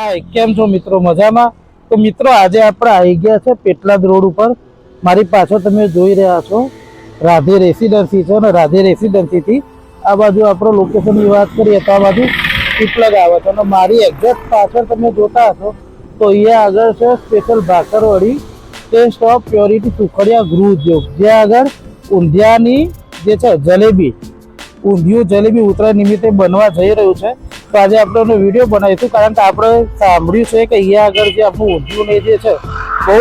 હાય કેમ છો મિત્રો? મજામાં? તો મિત્રો, આજે આપણે આવી ગયા છે પેટલાદ રોડ ઉપર. મારી પાછળ તમે જોઈ રહ્યા છો, રાધે રેસિડેન્સી છે અને રાધે રેસિડન્સીથી આ બાજુ આપણો લોકેશનની વાત કરીએ તો આ બાજુ પીપલગ આવે છે. અને મારી એક્ઝેક્ટ પાછળ તમે જોતા હશો, તો અહીંયા આગળ છે special ભાકરવાડી taste of purity Sukhadia Gruh Udyog. જ્યાં આગળ ઊંધિયાની જે છે જલેબી, ઊંધિયું જલેબી ઉત્તરાયણ નિમિત્તે બનવા જઈ રહ્યું છે. તો આજે આપણે વીડિયો બનાવીશું કારણ કે આપણે સાંભળ્યું છે કે અહીંયા આગળ જે આપણું ઊંધિયું ને જે છે, બહુ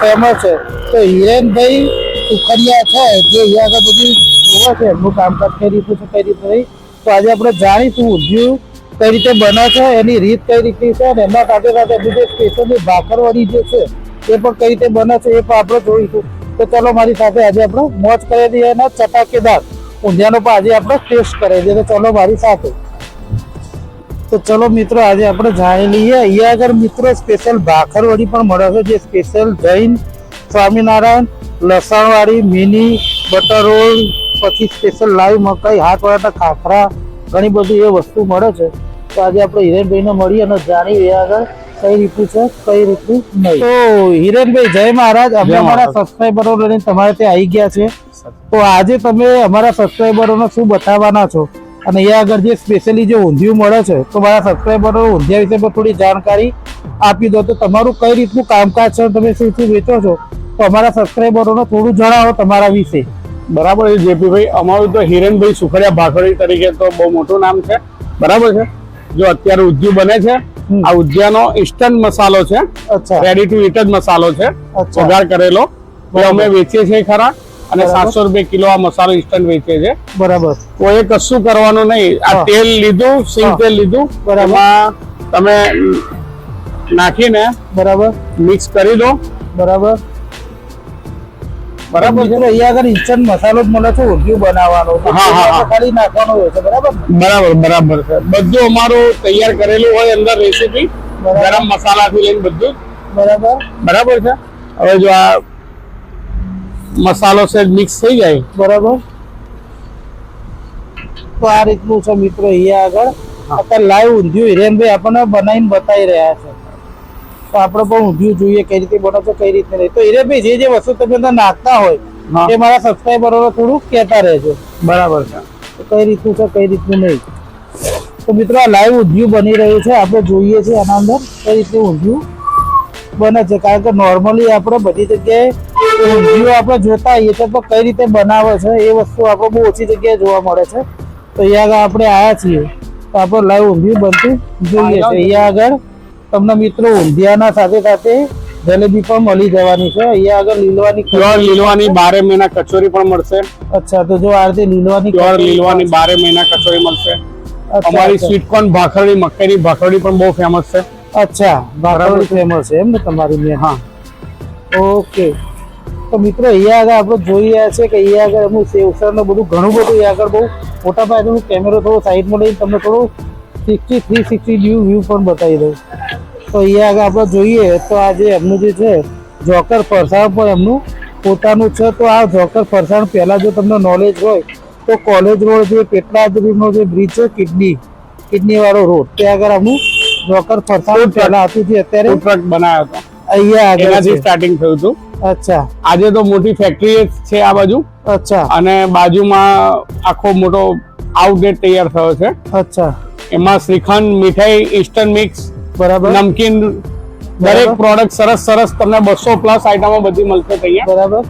ફેમસ છે. તો હિરેનભાઈ સુખડિયા છે, જે અહીંયા આગળ બધું જોવા છે, એમનું કામકાજ કઈ રીતનું છે, કઈ રીતે નહીં. તો આજે આપણે જાણીશું ઊંધિયું કઈ રીતે બને છે, એની રીત કઈ રીતની છે, અને એના સાથે સાથે એમની સ્પેશિયલી ભાખરવાળી જે છે, એ પણ કઈ રીતે બને છે, એ પણ આપણે જોઈશું. તો ચાલો મારી સાથે આજે આપણે મોજ કરી દઈએ ચટાકેદાર ઊંધિયાનો પણ આજે આપણે ટેસ્ટ કરી દઈએ. તો ચાલો મારી સાથે તો ચલો મિત્રો આજે આપણે જાણી લઈએ. અહીંયા આગળ મિત્રો સ્પેશિયલ ભાખરવડી પણ મળે છે જે સ્પેશિયલ જૈન સ્વામિનારાયણ લસણવાળી મિની બટર રોલ પછી સ્પેશિયલ લાઈવ મકાઈ હાથ વળાટા ખાખરા ઘણી બધી એ વસ્તુ મળે છે. તો આજે આપણે હિરેનભાઈને મળીએ અને જાણીએ આગળ કઈ રીતનું છે કઈ રીતનું નહીં. તો હિરેનભાઈ જય મહારાજ. અમે અમારા. સબસ્ક્રાઈબરો લઈને તમારે ત્યાં આવી ગયા છે. તો આજે તમે અમારા સબસ્ક્રાઈબરોને શું બતાવવાના છો? અને અહીંયા આગળ જે સ્પેશિયલી જે ઊંધિયું મળે છે તો મારા સબસ્ક્રાઈબરો ઊંધિયા વિશે પણ થોડી જાણકારી આપી દો. તો તમારું કઈ રીતનું કામકાજ છે તમે શું શું વેચો છો તો અમારા સબસ્ક્રાઈબરોને થોડું જણાવો તમારા વિશે. બરાબર છે જેપીભાઈ અમારું તો હિરેનભાઈ સુખડિયા ભાખડી તરીકે તો બહુ મોટું નામ છે. બરાબર છે? જો અત્યારે ઉદ્યું બને છે આ ઉદ્યાનો ઇન્સ્ટન્ટ મસાલો છે. રેડી ટુ ઇટ જ મસાલો છે. વઘાર કરેલો. અમે વેચીએ છીએ ખરા. અને સાતસો રૂપિયા કિલો આ મસાલો ઇન્સ્ટન્ટ વેચે છે. બરાબર. એ કશું કરવાનું નહીં. આ તેલ લીધું સિંગ તેલ લીધું બરાબર. તમે નાખીને બરાબર. મિક્સ કરી દો. બરાબર. બરાબર. છે અહીંયા આગળ ઇન્સ્ટન્ટ મસાલો જ મળે છે ઊંધિયું બનાવવાનો હા, હા, હા. ખાલી નાખવાનો હોય છે બરાબર બરાબર બરાબર છે. બધું અમારું તૈયાર કરેલું હોય અંદર રેસીપી. ગરમ મસાલાથી લઈને બધું બરાબર. બરાબર છે? હવે જો આ મસાલો છે મિક્સ થઈ જાય. બરાબર. તો આ રીતનું છે મિત્રો અહીંયા આગળ. અત્યારે લાઈવ ઊંધિયું. હિરેનભાઈ આપણને બનાવીને બતાવી રહ્યા છે. તો આપણે પણ ઊંધિયું જોઈએ કઈ રીતે બનો છો કઈ રીતે નહીં. તો હિરેનભાઈ જે જે વસ્તુ તમે અંદર નાખતા હોય. એ મારા સબસ્ક્રાઈબરોને થોડુંક કહેતા રહેજો. બરાબર છે. તો કઈ રીતનું છે કઈ રીતનું નહીં. તો મિત્રો આ લાઈવ ઊંધિયું બની રહ્યું છે. આપણે જોઈએ છીએ આના અંદર કઈ રીતનું ઊંધિયું. બને છે. કારણ કે નોર્મલી આપણે બધી જગ્યાએ ઊંધિયું આપણે જોતા હોઈએ તો કઈ રીતે બનાવે છે એ વસ્તુ આપણે બહુ ઓછી જગ્યાએ જોવા મળે છે. તો અહીંયા આગળ આપણે આવ્યા છીએ. તો આપણે લાઈવ ઊંધિયું બનતું જોઈએ છે. અહીંયા આગળ તમને મિત્રો ઊંધિયાના સાથે સાથે જલેબી પણ મળી જવાની છે. અહીંયા આગળ લીલવાની પ્યોર લીલવાની બારે મહિના કચોરી પણ મળશે. અચ્છા તો જો આ રીતે લીલવાની પ્યોર લીલવાની બારે મહિના કચોરી મળશે. અમારી. સ્વીટકોર્ન ભાખરડી મકાઈની ભાખરડી પણ બહુ ફેમસ છે. અચ્છા વાતાવરણ ફેમસ છે એમ ને તમારી મેં હા. ઓકે તો મિત્રો અહીંયા આગળ આપણે જોઈ રહ્યા છે કે અહીંયા આગળ એમનું સેવસર બધું ઘણું બધું અહીંયા આગળ બહુ મોટા પાયે કેમેરો થોડો સાઈડમાં લઈને તમને થોડું sixty three sixty view view પણ બતાવી દઉં. તો અહીંયા આગળ આપણે જોઈએ તો આ જે એમનું જે છે જોકર ફરસાણ પણ એમનું પોતાનું છે. તો આ જોકર ફરસાણ પહેલાં જો તમને નોલેજ હોય તો કોલેજ રોડ જે પેટલાદરીનો જે બ્રિજ છે કિડની કિડનીવાળો રોડ ત્યાં આગળ એમનું જોકર ફરસાણ પહેલા હતું જે અત્યારે? ટ્રક બનાવ્યો હતો. અહીંયા એનાથી સ્ટાર્ટિંગ થયું હતું. અચ્છા. આજે તો મોટી ફેક્ટરી છે આ બાજુ. અચ્છા. અને બાજુમાં આખો મોટો આઉટલેટ તૈયાર થયો છે. અચ્છા. એમાં શ્રીખંડ મીઠાઈ ઇન્સ્ટન્ટ મિક્સ બરાબર. નમકીન દરેક પ્રોડક્ટ સરસ સરસ તમને બસો પ્લસ આઈટમો બધી મળશે તૈયાર. બરાબર.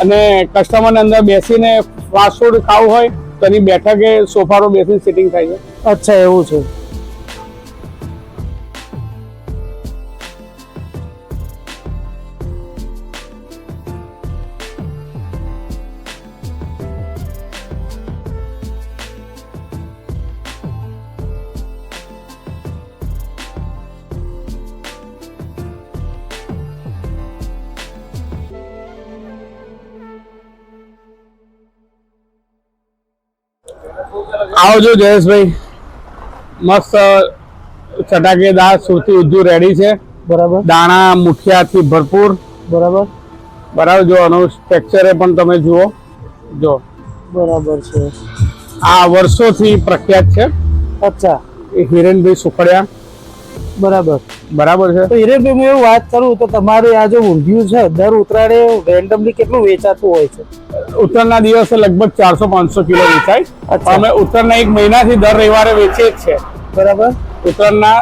અને કસ્ટમરને અંદર બેસીને ફાસ્ટ ફૂડ ખાવું હોય તો એની બેઠકે સોફારો બેસીને સિટિંગ થાય છે. અચ્છા એવું છે. આવજો જયેશભાઈ. મસ્ત ચટાકેદાર સુરતી ઉદ્ધુ રેડી છે. બરાબર. દાણા મુઠિયાથી ભરપૂર. બરાબર. બરાબર જો આનું સ્ટ્રક્ચરે પણ તમે જુઓ. જો. બરાબર છે. આ વર્ષોથી પ્રખ્યાત છે. અચ્છા. એ હિરેનભાઈ સુખડિયા. બરાબર. બરાબર છે? તો હિરેનભાઈ હું એવું વાત કરું તો તમારે આ જે ઊંધિયું છે દર ઉત્તરાયણે રેન્ડમલી કેટલું વેચાતું હોય છે? ઉત્તરના દિવસે લગભગ ચારસો પાંચસો કિલો વેચાય. અમે ઉત્તરના એક મહિનાથી દર રવિવારે વેચીએ જ છે બરાબર. ઉત્તરના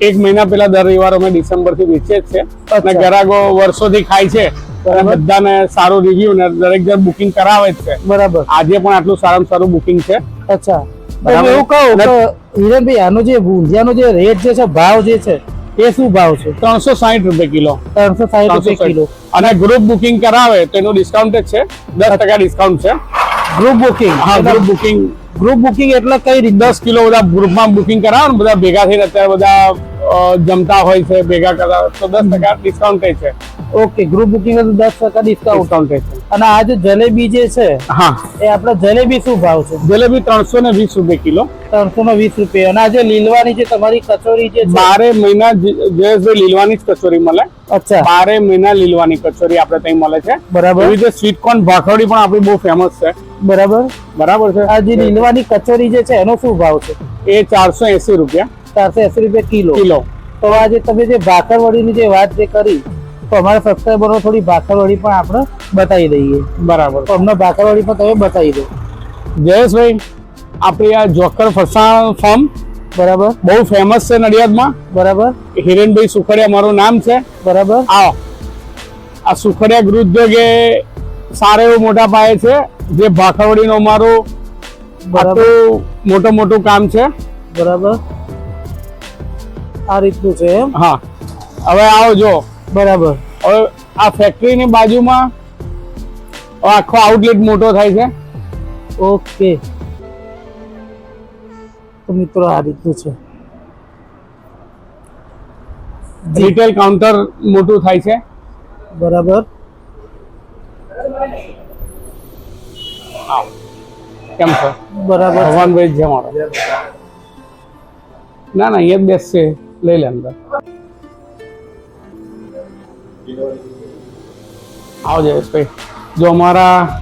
એક મહિના પહેલા દર રવિવારે અમે ડિસેમ્બરથી વેચીએ જ છે અને અચ્છા. વર્ષોથી ખાય છે. બધાને સારું રિવ્યુ ને દરેક જણ બુકિંગ કરાવે જ છે. બરાબર. આજે પણ આટલું સારામાં સારું બુકિંગ છે. અચ્છા. એવું કહું હિરેનભાઈ આનો જે ઊંધિયાનો જે રેટ જે છે ભાવ જે છે એ શું ભાવ છે? ત્રણસો સાહીઠ રૂપિયા કિલો. ત્રણસો સાઠ રૂપિયા કિલો. અને ગ્રુપ બુકિંગ કરાવે તો એનું ડિસ્કાઉન્ટ જ છે. દસ ટકા ડિસ્કાઉન્ટ છે. ગ્રુપ બુકિંગ હા ગ્રુપ બુકિંગ ગ્રુપ બુકિંગ એટલે કઈ રીતે દસ કિલો બધા ગ્રુપમાં બુકિંગ કરાવે ને બધા ભેગા થઈને અત્યારે બધા જમતા હોય છે ભેગા કરાવે તો દસ ટકા ડિસ્કાઉન્ટ છે. ઓકે ગ્રુપ બુકિંગ દસ ટકા ડિસ્કાઉન્ટ ડિસ્કાઉન્ટ છે. અને આ જે જલેબી જે છે હા. એ આપણે જલેબી શું ભાવ છે? જલેબી ત્રણસો ને વીસ રૂપિયા કિલો. ત્રણસો ને વીસ રૂપિયા. અને આ જે લીલવાની જે તમારી કચોરી જે છે? બારે મહિના જે જયેશભાઈ લીલવાની જ કચોરી મળે. અચ્છા. બારે મહિના લીલવાની કચોરી આપણે ત્યાં મળે છે. બરાબર. એવી રીતે સ્વીટ કોર્ન ભાખરડી પણ આપણી બહુ ફેમસ છે. બરાબર. બરાબર છે? આ જે લીલવાની કચોરી જે છે એનો શું ભાવ છે? એ ચારસો એસી રૂપિયા. ચારસો એસી રૂપિયા કિલો. કિલો. તો આ જે તમે જે ભાખરવડીની જે વાત જે કરી તો અમારા સબસ્ક્રાઈબરો થોડી ભાખરવાળી પણ આપણે બતાવી દઈએ. બરાબર. તો અમને ભાખરવાળી પણ તમે બતાવી દો. જયેશભાઈ આપણી આ જોકર ફરસાણ ફાર્મ બરાબર. બહુ ફેમસ છે નડિયાદમાં. બરાબર. હિરેનભાઈ સુખડિયા મારું નામ છે. બરાબર. આવો. આ સુખડિયા ગૃહ ઉદ્યોગ એ સારા એવું મોટા પાયે છે જે ભાખરવડીનો અમારું બરાબર. આટલું મોટું મોટું કામ છે. બરાબર. આ રીતનું છે એમ. હા. હવે આવો જો બરાબર. હવે આ ફેક્ટરીની બાજુમાં આખો આઉટલેટ મોટો થાય છે. ઓકે. તો મિત્રો આ રીતનું છે. રિટેલ કાઉન્ટર મોટું થાય છે. બરાબર. કેમ છો? બરાબર. ભગવાનભાઈ છે મારો. ના ના અહીંયા બેસશે. લઈ લે અંદર. આવો જયેશભાઈ જો અમારા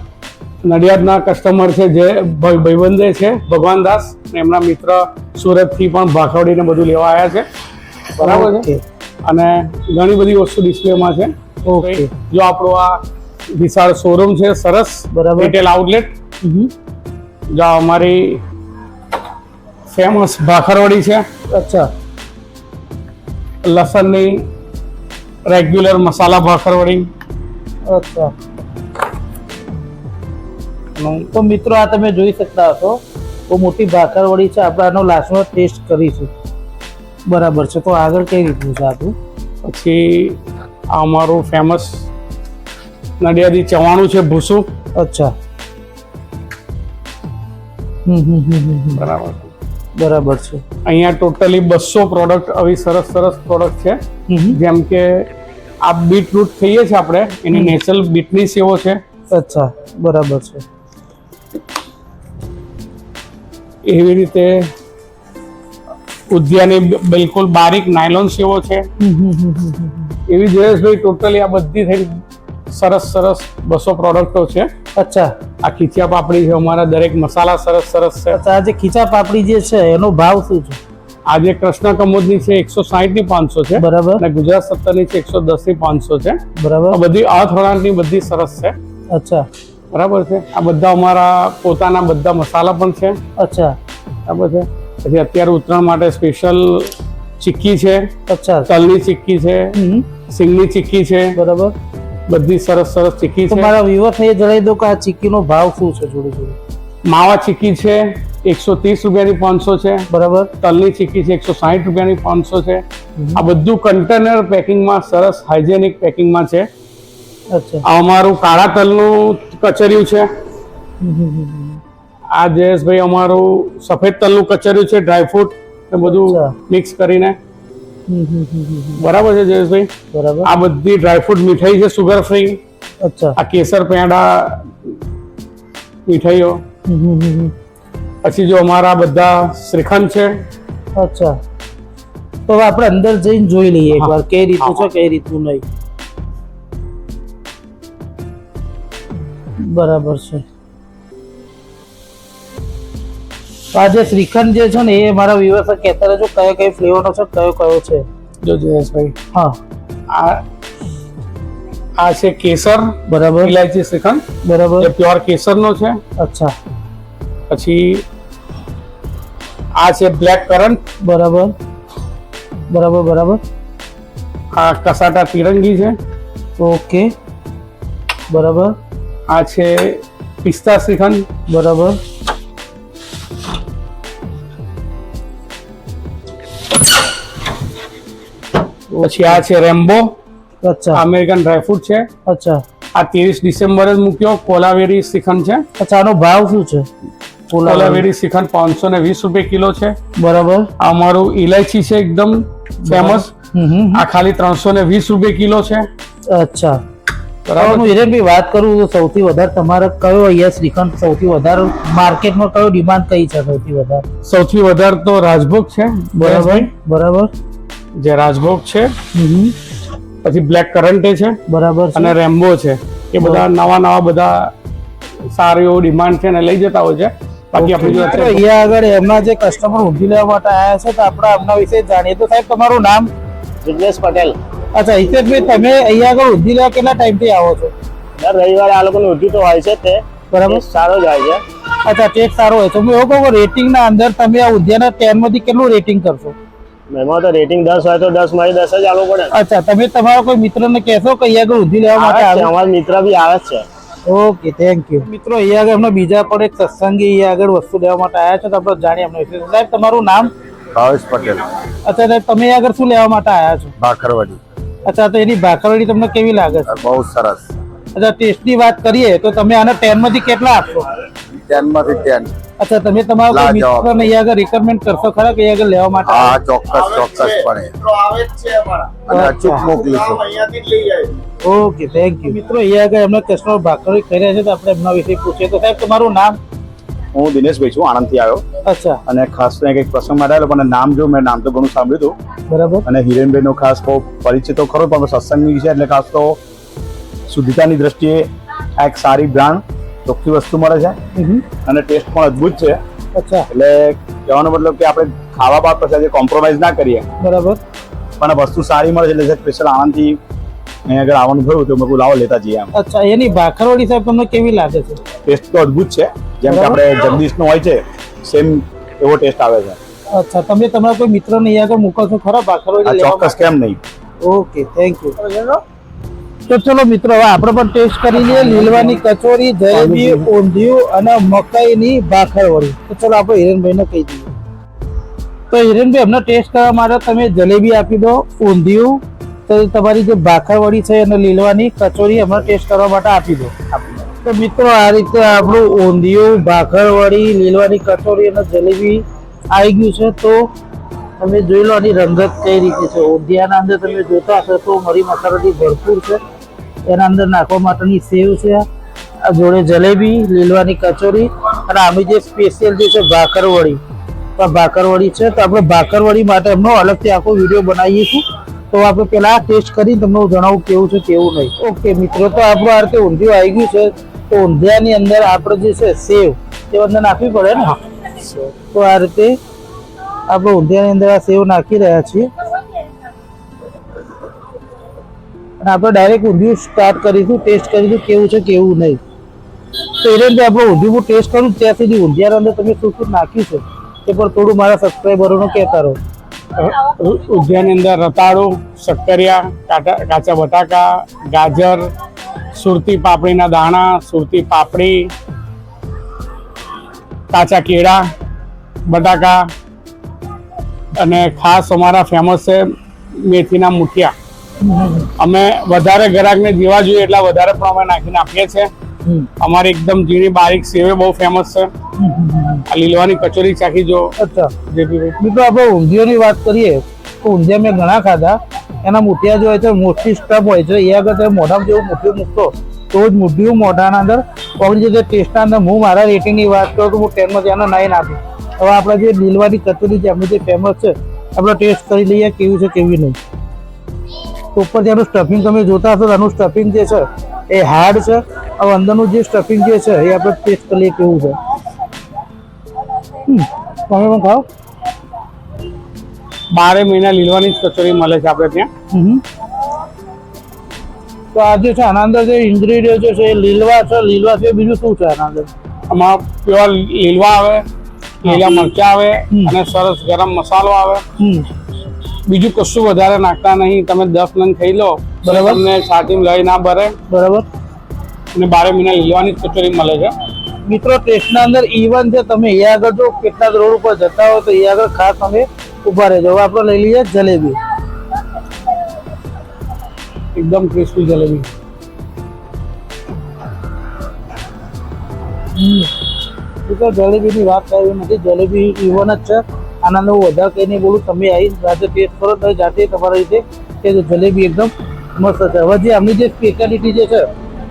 નડિયાદના કસ્ટમર છે જે ભાઈ ભાઈબંધે છે ભગવાનદાસ દાસ એમના મિત્ર સુરતથી પણ ભાખવડીને બધું લેવા આવ્યા છે. બરાબર છે? અને ઘણી બધી વસ્તુ ડિસ્પ્લેમાં છે. ઓકે. જો આપણો આ વિશાળ શોરૂમ છે સરસ બરાબર. Retail outlet. જો અમારી ફેમસ ભાખરવડી છે. અચ્છા. લસણની રેગ્યુલર મસાલા ભાખરવડી અચ્છા. તો મિત્રો આ તમે જોઈ શકતા હશો બહુ મોટી ભાખરવડી છે. આપણે આનો લાસ્ટમાં ટેસ્ટ કરીશું. બરાબર છે તો આગળ કઈ રીતનું છે આપણું પછી આ અમારું ફેમસ નડિયાદી ચવાણું છે ભૂસું. અચ્છા. બરાબર. બરાબર છે. અહીંયા ટોટલી બસો પ્રોડક્ટ આવી સરસ સરસ પ્રોડક્ટ છે. જેમ કે આ બીટરૂટ ખાઈએ છીએ આપણે એની નેચરલ બીટની સેવો છે. અચ્છા બરાબર છે. એવી રીતે ઉદ્યાની બિલકુલ બારીક નાયલોન સેવો છે. એવી જયેશભાઈ ટોટલી આ બધી થઈ સરસ સરસ બસો પ્રોડક્ટો છે. અચ્છા. આ ખીચા પાપડી છે અમારા દરેક મસાલા સરસ સરસ છે. અચ્છા આ જે ખીચા પાપડી જે છે એનો ભાવ શું છે? આજે કૃષ્ણ કમોદની છે એકસો સાહીઠની પાંચસો છે બરાબર. અને ગુજરાત સત્તરની છે એકસો દસની પાંચસો છે. આ બરાબર બધી અર્થવણાટની બધી સરસ છે. અચ્છા. બરાબર છે? આ બધા અમારા પોતાના બધા મસાલા પણ છે. અચ્છા. બરાબર છે? પછી અત્યારે ઉત્તરાયણ માટે સ્પેશિયલ ચીક્કી છે. અચ્છા. તલની ચીક્કી છે. સિંગની ચીક્કી છે. બરાબર. બધી સરસ સરસ ચીકી છે. મારા વ્યુઅર્સને એ જણાવી દો કે આ ચીકીનો ભાવ શું છે જોડે જોડે? માવા ચીકી છે એકસો ત્રીસ રૂપિયાની પાંચસો છે. બરાબર. તલની ચીકી છે એકસો સાહીઠ રૂપિયાની પાંચસો છે. આ બધું કન્ટેનર પેકિંગમાં સરસ હાઇજેનિક પેકિંગમાં છે. અચ્છા. આ અમારું કાળા તલનું કચરિયું છે. આ જયેશભાઈ અમારું સફેદ તલનું કચરિયું છે ડ્રાયફ્રૂટ એ બધું મિક્સ કરીને. બરાબર છે જયેશભાઈ? બરાબર. આ બધી ડ્રાયફ્રૂટ મીઠાઈ છે સુગર ફ્રી અચ્છા. આ કેસર પેંડા મીઠાઈઓ. પછી જો અમારા બધા શ્રીખંડ છે. અચ્છા. તો આપણે અંદર જઈને જોઈ લઈએ એકવાર કઈ રીતનું છે કઈ રીતનું નહીં. બરાબર છે. તો આ જે શ્રીખંડ જે છે ને એ મારા વ્યવસ્થા કહેતા રહેજો કયો કયો ફ્લેવરનો છે કયો કયો છે. જો જયેશભાઈ. હા. આ આ છે કેસર બરાબર. ઇલાયચી શ્રીખંડ. બરાબર. એ પ્યોર કેસરનો છે. અચ્છા. પછી આ છે બ્લેક કરન્ટ બરાબર. બરાબર બરાબર. આ કસાટા તિરંગી છે. ઓકે. બરાબર. આ છે પિસ્તા શ્રીખંડ. બરાબર. પછી આ છે રેમ્બો અચ્છા. અમેરિકન ડ્રાયફ્રૂટ છે. અચ્છા. આ ત્રેવીસ ડિસેમ્બરે જ મૂક્યો. કોલાવેરી શ્રીખંડ છે. અચ્છા આનો ભાવ શું છે? કોલા કોલાવેરી શ્રીખંડ પાંચસો ને વીસ રૂપિયા કિલો છે. બરાબર. આ અમારું ઇલાયચી છે એકદમ ફેમસ. આ ખાલી ત્રણસો ને વીસ રૂપિયા કિલો છે. અચ્છા. બરાબર. હું હિરેનભાઈ વાત કરું તો સૌથી વધારે તમારે કયો અહીંયા શ્રીખંડ સૌથી વધારે માર્કેટમાં કયો ડિમાન્ડ કઈ છે સૌથી વધારે? સૌથી વધારે તો રાજભોગ છે. બરાબર બરાબર. જે રાજભોગ છે પછી બ્લેક કરન્ટે છે બરાબર અને રેમ્બો છે. એ બધા નવા નવા બધા સારું એવું ડિમાન્ડ છે અને લઈ જતા હોય છે. બાકી આપણે અહીંયા આગળ એમના જે કસ્ટમર ઊંધી લેવા માટે આવ્યા છે તો આપણે એમના વિશે જાણીએ તો સાહેબ તમારું નામ? જિજ્ઞેશ પટેલ. અચ્છા હિતેશભાઈ તમે અહીંયા આગળ ઊંધી લેવા કેટલા ટાઈમથી આવો છો? દર રવિવારે આ લોકોની ઉદ્યોગ તો હોય છે તે બરાબર. સારો જ હોય છે. અચ્છા ટેક સારો હોય તો હું એવું કહું રેટિંગના અંદર તમે આ ઉદ્યાનના ટેનમાંથી કેટલું રેટિંગ કરશો? એમાં તો રેટિંગ દસ હોય તો દસમાંથી દસ જ આલવું પડે. અચ્છા તમે તમારા કોઈ મિત્રને કહેશો કે અહીંયા આગળ ઊંધી લેવા માટે આવે છે અમારા મિત્ર બી આવે છે. ઓકે થેન્ક યુ મિત્રો અહીંયા આગળ અમને બીજા પણ એક સત્સંગી અહીંયા આગળ વસ્તુ લેવા માટે આવ્યા છે તો આપણે જાણીએ અમને સાહેબ તમારું નામ? ભાવેશ પટેલ. અચ્છા સાહેબ તમે આગળ શું લેવા માટે આવ્યા છો? ભાખરવાડી. અચ્છા તો એની ભાખરવડી તમને કેવી લાગે છે? બહુ સરસ. અચ્છા ટેસ્ટની વાત કરીએ તો તમે આના ટેનમાંથી કેટલા આપશો? ટેન ધ્યાન અચ્છા તમે તમારા કોઈ મિત્રને અહીંયા આગળ રિકમેન્ડ કરશો ખરા કે અહીંયા આગળ લેવા માટે હા ચોક્કસ ચોક્કસ પણે. અને અચૂક મોકલીશું. ઓકે થેન્ક યુ મિત્રો અહીંયા આગળ એમના કસ્ટમર ભાખરી રહ્યા છે તો આપણે એમના વિશે પૂછીએ. તો સાહેબ તમારું નામ? હું દિનેશભાઈ છું આણંદથી આવ્યો. અચ્છા. અને ખાસ તો કંઈક પ્રસંગ માટે આવેલો પણ નામ જો મેં નામ તો ઘણું સાંભળ્યું હતું. બરાબર. અને હિરેનભાઈનો ખાસ બહુ પરિચય તો ખરો પણ સત્સંગની છે એટલે ખાસ તો શુદ્ધતાની દ્રષ્ટિએ આ એક સારી બ્રાન્ડ ચોખ્ખી વસ્તુ મળે છે. અને ટેસ્ટ પણ અદભુત છે. અચ્છા. એટલે કહેવાનો મતલબ કે આપણે ખાવા બાદ પછી આજે કોમ્પ્રોમાઇઝ ના કરીએ. બરાબર. પણ વસ્તુ સારી મળે છે એટલે સ્પેશિયલ આણંદથી અહીંયા આગળ આવવાનું થયું તો મેં લાવો લેતા જઈએ આમ અચ્છા એની ભાખરવાળી સાહેબ તમને કેવી લાગે છે? ટેસ્ટ તો અદભુત છે. જેમ કે આપણે જગદીશનો હોય છે સેમ એવો ટેસ્ટ આવે છે. અચ્છા તમે તમારા કોઈ મિત્રને અહીંયા આગળ મોકલશો ખરા આ ચોક્કસ કેમ નહીં. ઓકે થેન્ક યુ તો ચલો મિત્રો, હવે આપણે પણ ટેસ્ટ કરી લઈએ. લીલવાની કચોરી, જલેબી, ઊંધિયું અને મકાઈની ભાખરવડી તો ચલો આપણે હિરેનભાઈને કહી દઈએ. તો હિરેનભાઈ હમણાં ટેસ્ટ કરવા માટે તમે જલેબી આપી દો, ઊંધિયું, તો તમારી જે ભાખરવડી છે અને લીલવાની કચોરી અમને ટેસ્ટ કરવા માટે આપી દો. તો મિત્રો, આ રીતે આપણું ઊંધિયું ભાખરવડી લીલવાની કચોરી અને જલેબી આવી ગયું છે. તો તમે જોઈ લો આની રંગત કઈ રીતે છે. ઊંધિયાના અંદર તમે જોતા હશો તો મરી મસાલાથી ભરપૂર છે. એના અંદર નાખવા માટેની સેવ છે, આ જોડે જલેબી, લીલવાની કચોરી અને આમી જે સ્પેશિયલ જે છે ભાકરવડી તો ભાકરવડી છે, તો આપણે ભાકરવડી માટે એમનો અલગથી આખો વીડિયો બનાવીશું તો આપણે પહેલાં ટેસ્ટ કરી તમને જણાવું કેવું છે, કેવું નહીં. ઓકે, મિત્રો, તો આપણું આ રીતે ઊંધિયું આવી ગયું છે. તો ઊંધિયાની અંદર આપણે જે છે સેવ તે અંદર નાખવી પડે ને? તો આ રીતે આપણે ઊંધિયાની અંદર આ સેવ નાખી રહ્યા છીએ. અને આપણે ડાયરેક્ટ ઊંધિયું સ્ટાર્ટ કરીશું ટેસ્ટ કરીશું, કેવું છે, કેવું નહીં. તો એ રીતે આપણે ઊંધિયું ટેસ્ટ કરું, ત્યાં સુધી ઊંધિયાના અંદર તમે શું શું નાખ્યું છે, એ પણ થોડું મારા સબસ્ક્રાઈબરોનો કહેતા રહો. ઉદ્યાનની અંદર રતાળું, શક્કરિયા કાટા કાચા બટાકા, ગાજર, સુરતી પાપડીના દાણા, સુરતી પાપડી, કાચા કેળા, બટાકા અને ખાસ અમારા ફેમસ છે મેથીના મુઠિયા. અમે વધારે ગ્રાહકને જીવા જોઈએ એટલા વધારે પણ અમે નાખીને આપીએ છીએ. અમારે એકદમ ઝીણી બારીક સેવે બહુ ફેમસ છે. આ લીલવાની કચોરી ચાખી જો. અચ્છા. મિત્રો આપણે ઊંધિયોની વાત કરીએ તો ઊંધિયા મેં ઘણા ખાધા. એના મુઠિયા જે હોય છે મોટી સ્ટફ હોય છે એ આગળ તમે મોઢામાં જેવું મુઠ્ઠીયું મૂકતો તો જ મુઠ્ઠીયું મોઢાના અંદર પણ જે ટેસ્ટના અંદર હું મારા રેટિંગની વાત કરું તો હું ટેનમાં ત્યાંના નાઈન આપું હવે આપણે જે લીલવાની કચોરી છે એમની જે ફેમસ છે આપણે ટેસ્ટ કરી લઈએ કેવી છે કેવી નહીં. તો ઉપર ત્યાંનું સ્ટફિંગ તમે જોતા હશો આનું સ્ટફિંગ જે છે એ હાર્ડ છે. હવે અંદરનું જે સ્ટફિંગ જે છે એ આપણે ટેસ્ટ કરીએ કેવું છે. હમ. તમે પણ ખાઓ. બારે મહિના લીલવાની જ કચોરી મળે છે આપણે ત્યાં. તો આ જે છે આના અંદર જે ઇન્ગ્રીડિયન્ટ છે એ લીલવા છે લીલવા છે બીજું શું છે આના અંદર? આમાં પ્યોર લીલવા આવે લીલા મરચા આવે અને સરસ ગરમ મસાલો આવે. બીજું કશું વધારે નાખતા નહીં. તમે દસ નંગ ખાઈ લો. બરાબર. તમને છાતી લઈ ના ભરે. બરાબર. અને બારે મહિના લીલવાની જ કચોરી મળે છે. મિત્રો ટેસ્ટના અંદર ઇવન છે. તમે એ આગળ જો કેટલા રોડ ઉપર જતા હો તો એ આગળ ખાસ તમે ઊભા રહેજો. હવે આપણે લઈ લઈએ જલેબી. એકદમ ક્રિસ્પી જલેબી. મિત્રો જલેબીની વાત કરવી નથી. જલેબી ઇવન જ છે. આના વધારે કંઈ નહીં બોલું તમે આવી રાતે ટેસ્ટ કરો તો જાતે તમારી રીતે કે જલેબી એકદમ મસ્ત છે. હવે જે આમની જે સ્પેશિયાલિટી જે છે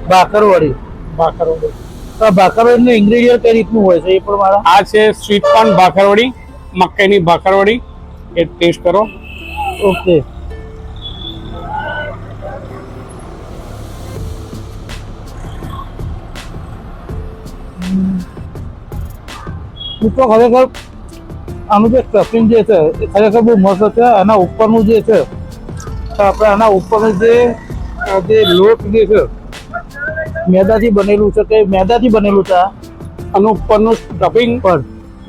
ભાખરવાળી. ભાખરવાળી. તો આ ભાખરવાડીનું ઇન્ગ્રેડિયન્ટ કઈ રીતનું હોય છે એ પણ મારા? આ છે સ્વીટ કોર્ન ભાખરવાળી મકાઈની ભાખરવાળી. એ ટેસ્ટ કરો. ઓકે મિત્રો ખરેખર આનું જે સ્ટફિંગ જે છે એ ખરેખર બહુ મસ્ત છે. આના ઉપરનું જે છે તો આપણે આના ઉપરનું જે જે લોટ જે છે મેદાથી બનેલું છે કે મેદાથી બનેલું છે આનું ઉપરનું સ્ટફિંગ પણ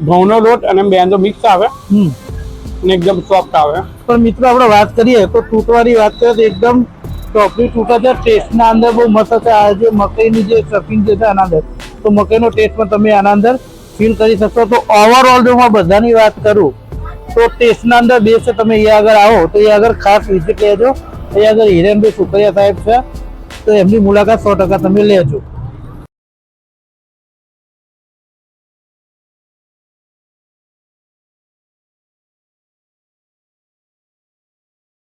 ઘઉંનો લોટ અને બેંદો મિક્સ આવે અને એકદમ સોફ્ટ આવે. પણ મિત્રો આપણે વાત કરીએ તો તૂટવાની વાત કરીએ તો એકદમ ટોપલી તૂટે છે ટેસ્ટના અંદર બહુ મસ્ત છે. આ જે મકાઈની જે સ્ટફિંગ જે છે આના અંદર તો મકાઈનો ટેસ્ટ પણ તમે આના અંદર ફીલ કરી શકશો. તો ઓવરઓલ જો હું બધાની વાત કરું, તો ટેસ્ટના અંદર બેસ્ટ તમે અહીંયા આગળ આવો, તો અહીંયા આગળ ખાસ વિઝિટ લેજો. અહીંયા આગળ હિરેનભાઈ સુકરિયા સાહેબ છે, તો એમની મુલાકાત સો ટકા તમે લેજો.